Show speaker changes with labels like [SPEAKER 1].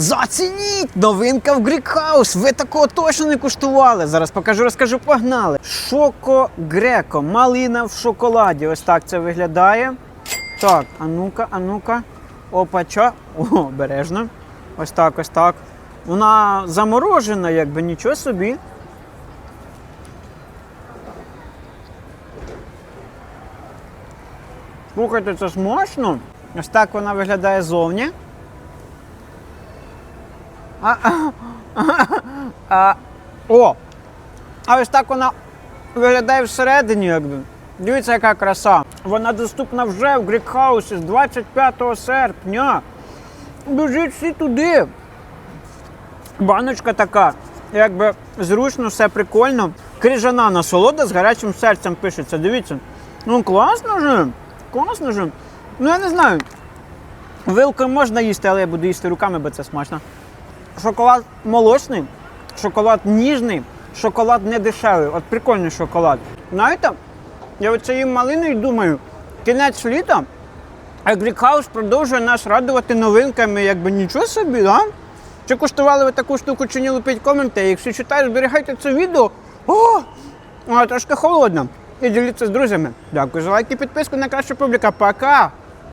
[SPEAKER 1] Зацініть! Новинка в House! Ви такого точно не куштували. Зараз покажу, розкажу, погнали. Шоко Греко, малина в шоколаді. Ось так це виглядає. Так, а ну-ка, а ну-ка. Опача. О, обережно. Ось так, ось так. Вона заморожена, якби нічого собі. Слухайте, це смачно. Ось так вона виглядає зовні. А, а, о! А ось так вона виглядає всередині, якби. Дивіться, яка краса. Вона доступна вже в House з 25 серпня. Біжіть всі туди. Баночка така, якби зручно, все прикольно. Крижана насолода з гарячим серцем пишеться. Дивіться. Ну класно же. Класно же. Ну я не знаю. Вилкою можна їсти, але я буду їсти руками, бо це смачно. Шоколад молочний, шоколад ніжний, шоколад не дешевий. От прикольний шоколад. Знаєте, я оце їм малину і думаю, кінець літа, а House продовжує нас радувати новинками, якби нічого собі, да? Чи куштували ви таку штуку, чи ні, лупіть коменти. Якщо читаєш, зберігайте це відео. О, а, трошки холодно. І діліться з друзями. Дякую за лайк і підписку на кращу публіка. Пока!